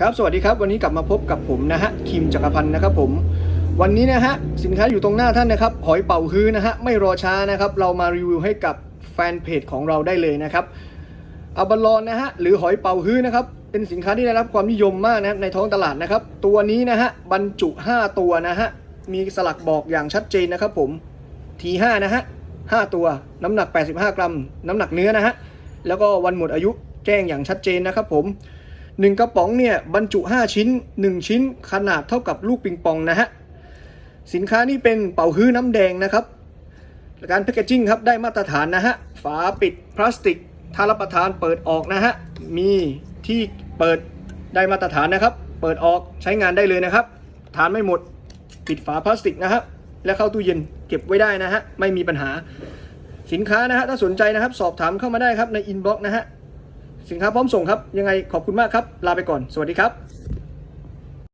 ครับสวัสดีครับวันนี้กลับมาพบกับผมนะฮะคิมจักรพันธ์นะครับผมวันนี้นะฮะสินค้าอยู่ตรงหน้าท่านนะครับหอยเป่าฮื้อนะฮะไม่รอช้านะครับเรามารีวิวให้กับแฟนเพจของเราได้เลยนะครับอาบาลอนนะฮะหรือหอยเป่าฮื้อนะครับเป็นสินค้าที่ได้รับความนิยมมากนะในท้องตลาดนะครับตัวนี้นะฮะบรรจุ 5 ตัวนะฮะมีสลักบอกอย่างชัดเจนนะครับผมที5นะฮะ5ตัวน้ำหนัก 85 กรัม น้ำหนักเนื้อนะฮะแล้วก็วันหมดอายุแจ้งอย่างชัดเจนนะครับผม หนึ่งกระป๋องเนี่ยบรรจุ 5 ชิ้น 1 ชิ้นขนาดเท่ากับลูกปิงปองนะฮะ สินค้านี่เป็นเป่าฮื้อน้ำแดงนะครับ การแพคเกจิ้งครับได้มาตรฐานนะฮะ ฝาปิดพลาสติกถ้ารับประทานเปิดออกนะฮะ มีที่เปิดได้มาตรฐานนะครับ เปิดออกใช้งานได้เลยนะครับ ทานไม่หมดปิดฝาพลาสติกนะครับและเข้าตู้เย็นเก็บไว้ได้นะฮะ ไม่มีปัญหาสินค้านะฮะถ้าสนใจนะครับ สอบถามเข้ามาได้ครับในอินบ็อกซ์นะฮะ สินค้าพร้อมส่งครับ ยังไงขอบคุณมากครับ ลาไปก่อน สวัสดีครับ